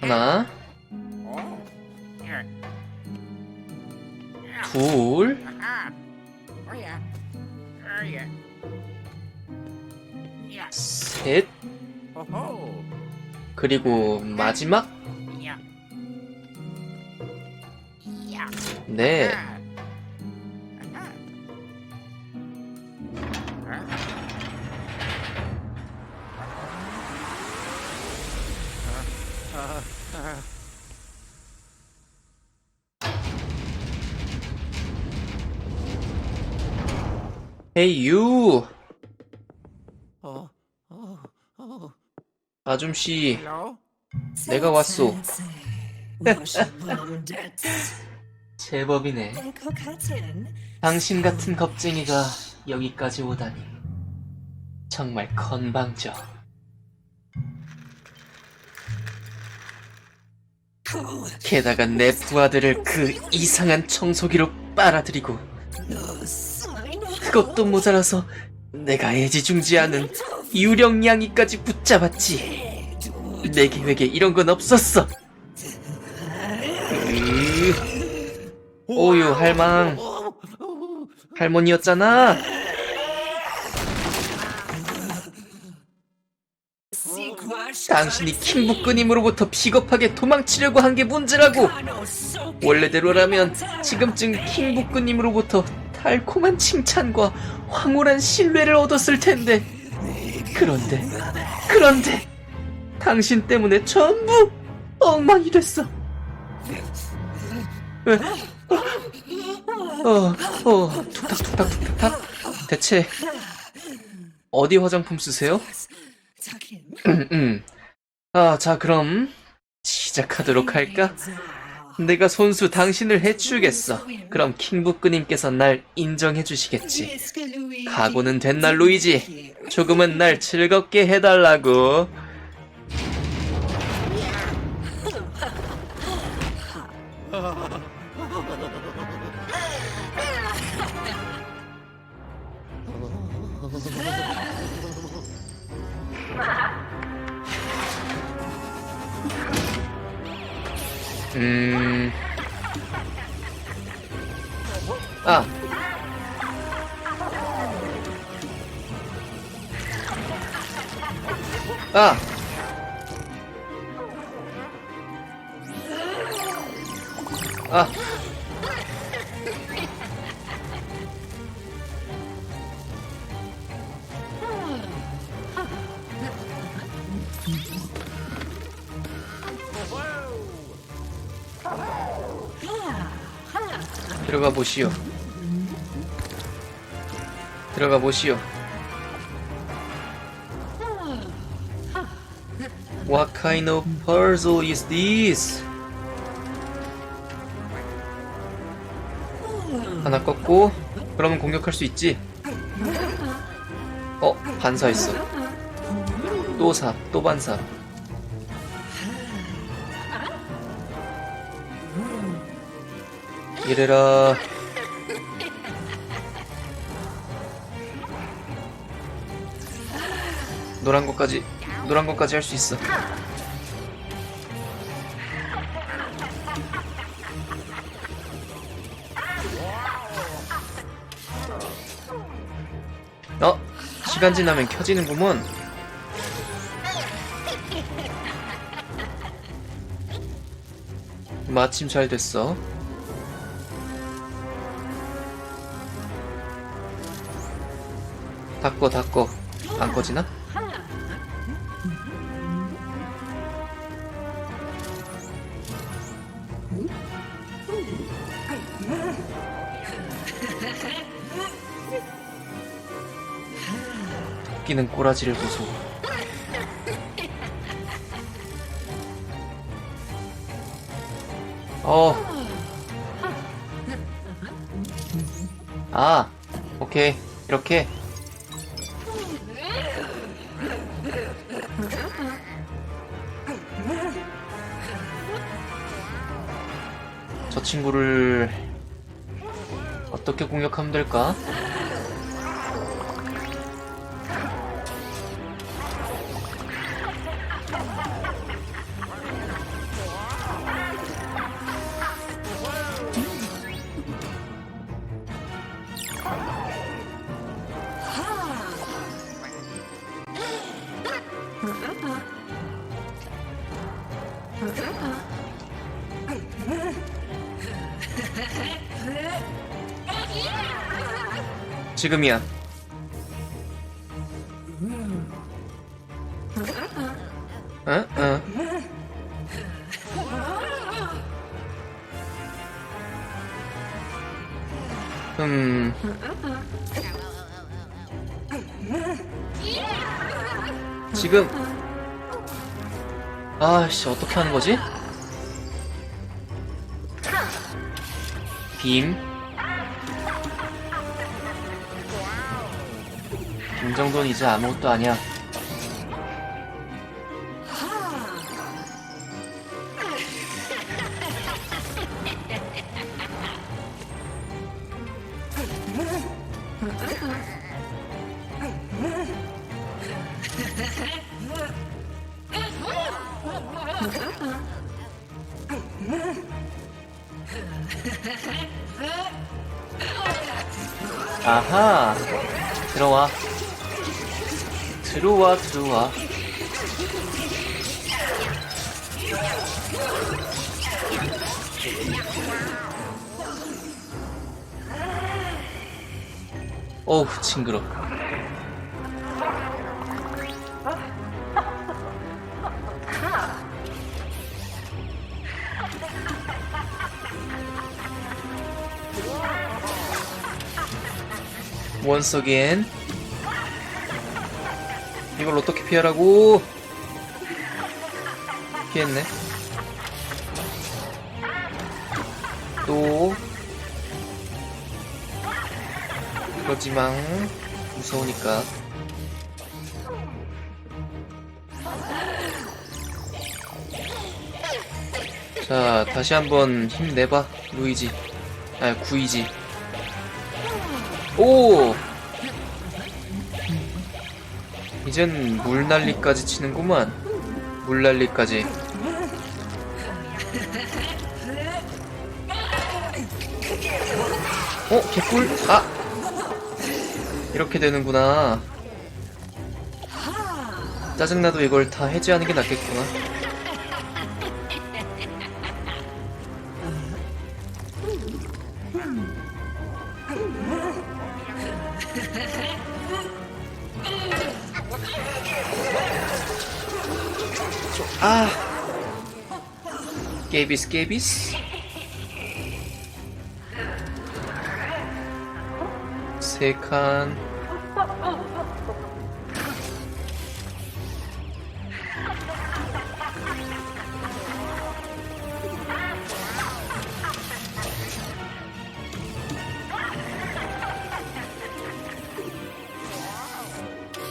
하나, 둘, 셋, 그리고 마지막. 네. 헤이 유 아줌씨 내가 왔소. 제법이네. 당신 같은 겁쟁이가 여기까지 오다니. 정말 건방져. 게다가 내 부하들을 그 이상한 청소기로 빨아들이고 그것도 모자라서 내가 애지중지하는 유령냥이까지 붙잡았지. 내 계획에 이런 건 없었어. 으, 오유 할망. 할머니였잖아. 당신이 킹부끄님으로부터 비겁하게 도망치려고 한 게 문제라고. 원래대로라면 지금쯤 킹부끄님으로부터 달콤한 칭찬과 황홀한 신뢰를 얻었을 텐데 그런데 그런데 당신 때문에 전부 엉망이 됐어 왜? 어, 어, 툭탁툭탁 툭탁 대체 어디 화장품 쓰세요? 음, 음. 아, 자, 그럼 시작하도록 할까? 내가 손수 당신을 해치우겠어. 그럼 킹부크님께서 날 인정해 주시겠지. 각오는 됐나, 루이지? 조금은 날 즐겁게 해달라고. 음. 아. 아. 아. 들어가 보시오. 들어가 보시오. What kind of? 하나 꺾고 그러면 공격할 수 있지. 어, 반사했어. 또 삽, 또 반사. 이래라. 노란 것까지 노란 것까지 할 수 있어. 어? 시간 지나면 켜지는구먼. 마침 잘 됐어. 닫고 닫고 안 꺼지나? 토끼는 꼬라지를 보소. 어. 아, 오케이. 이렇게. 친구를 어떻게 공격하면 될까? 지금이야. 어? 어. 음. 지금 아씨 어떻게 하는 거지? 빔. 정도는 이제 아무것도 아니야. 아하 들어와 들어와 들어와. 어우 징그러. 어게인 이걸 어떻게 피하라고? 피했네. 또. 그러지만 무서우니까. 자 다시 한번 힘내봐 루이지. 아 구이지. 오 이젠 물난리까지 치는구만 물난리까지 어? 개꿀? 아! 이렇게 되는구나 짜증나도 이걸 다 해제하는 게 낫겠구나 아. 게비스 게비스. 세칸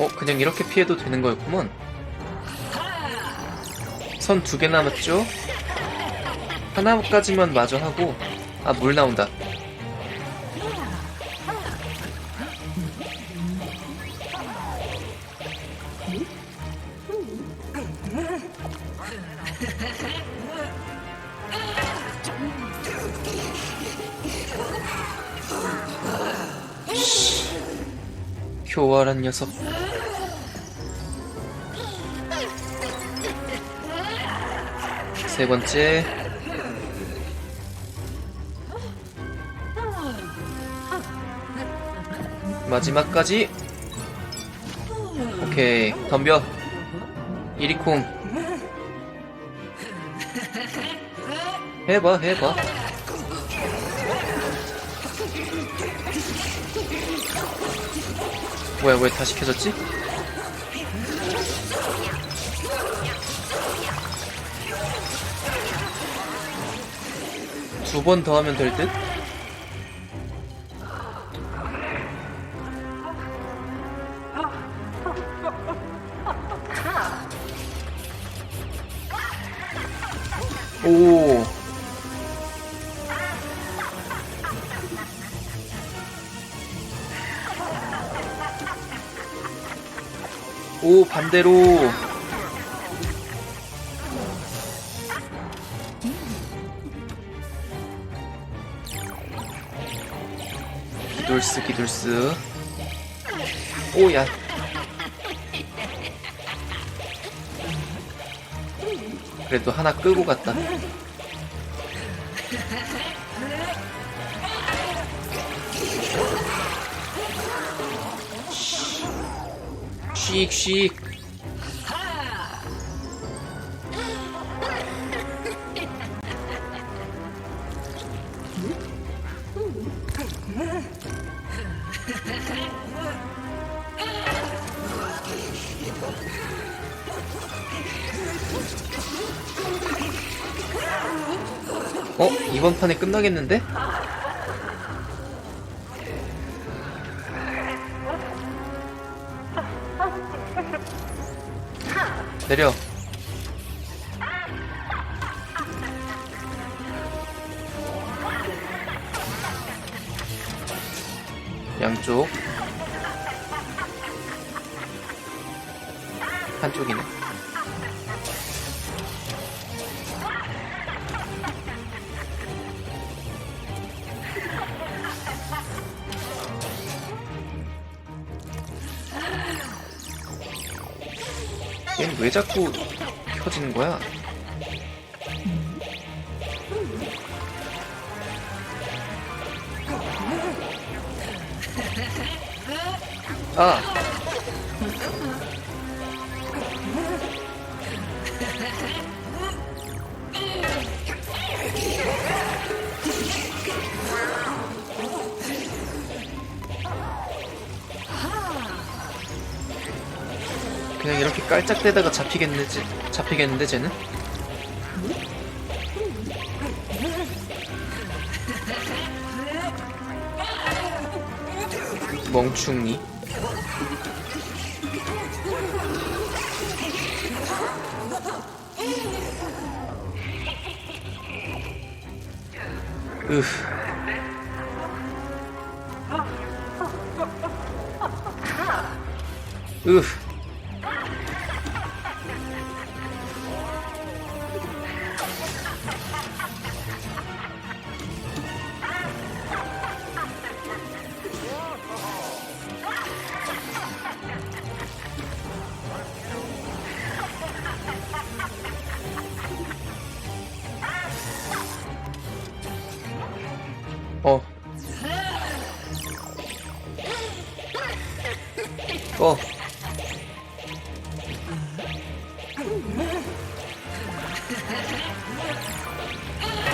어 그냥 이렇게 피해도 되는 거였구먼 선 두 개 남았죠? 하나까지만 마저 하고 아 물 나온다 교활한 녀석. 세 번째. 마지막까지. 오케이 덤벼. 이리쿵. 해봐 해봐 뭐야 왜 다시 켜졌지? 두 번 더 하면 될 듯? 오. 오, 반대로. 기돌스, 기돌스. 오, 야. 그래도 하나 끄고 갔다. 씩씩 어? 이번 판에 끝나겠는데? 내려. 양쪽 얘는 왜 자꾸 켜지는 거야? 아! 그냥 이렇게 깔짝대다가 잡히겠는데, 쟤- 잡히겠는데 쟤는? 멍충이 으으 어.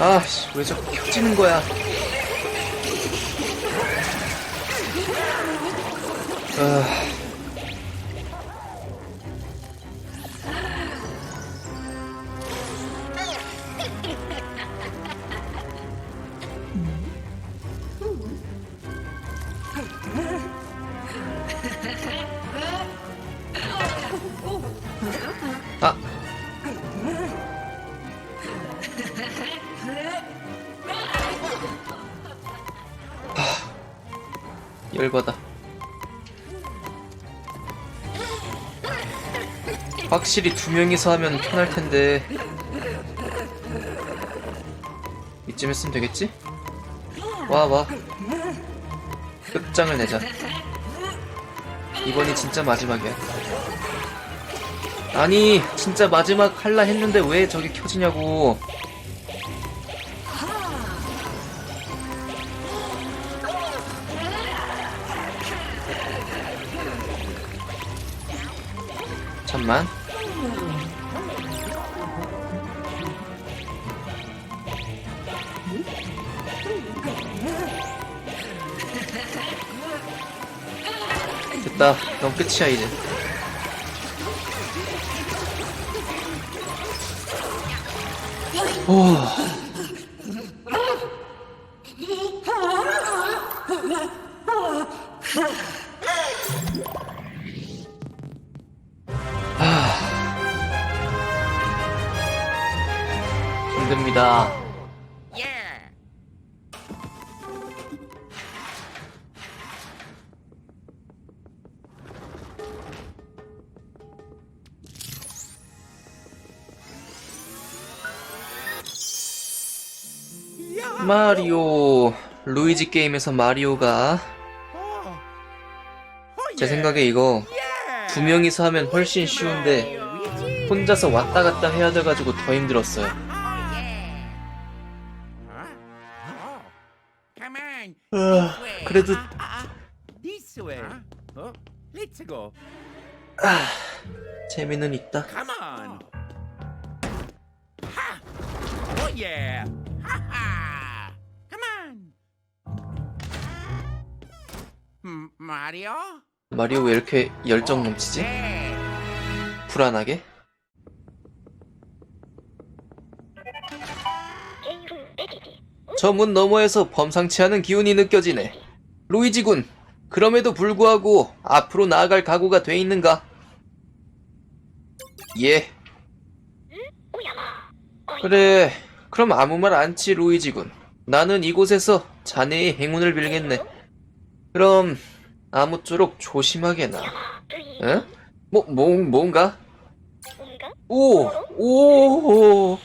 아씨, 왜 자꾸 켜지는 거야? 아. 하, 열받아. 확실히 두 명이서 하면 편할 텐데. 이쯤 했으면 되겠지? 와, 와. 끝장을 내자. 이번이 진짜 마지막이야. 아니 진짜 마지막 할라 했는데 왜 저게 켜지냐고 잠만. 됐다. 넌 끝이야 이제. 오. 마리오 루이지 게임에서 마리오가 제 생각에 이거 두 명이서 하면 훨씬 쉬운데 혼자서 왔다 갔다 해야 돼가지고 더 힘들었어요. 아, 그래도. 아, 재미는 있다. M- Mario? 마리오 왜 이렇게 열정 넘치지? Hey. 불안하게? 저 문 너머에서 범상치 않은 기운이 느껴지네. 루이지 군, 그럼에도 불구하고 앞으로 나아갈 각오가 돼 있는가? 예. 그래, 그럼 아무 말 않지, 루이지 군. 나는 이곳에서 자네의 행운을 빌겠네. 그럼 아무쪼록 조심하게 나. 응? 뭐, 뭐, 뭔가? 오, 오.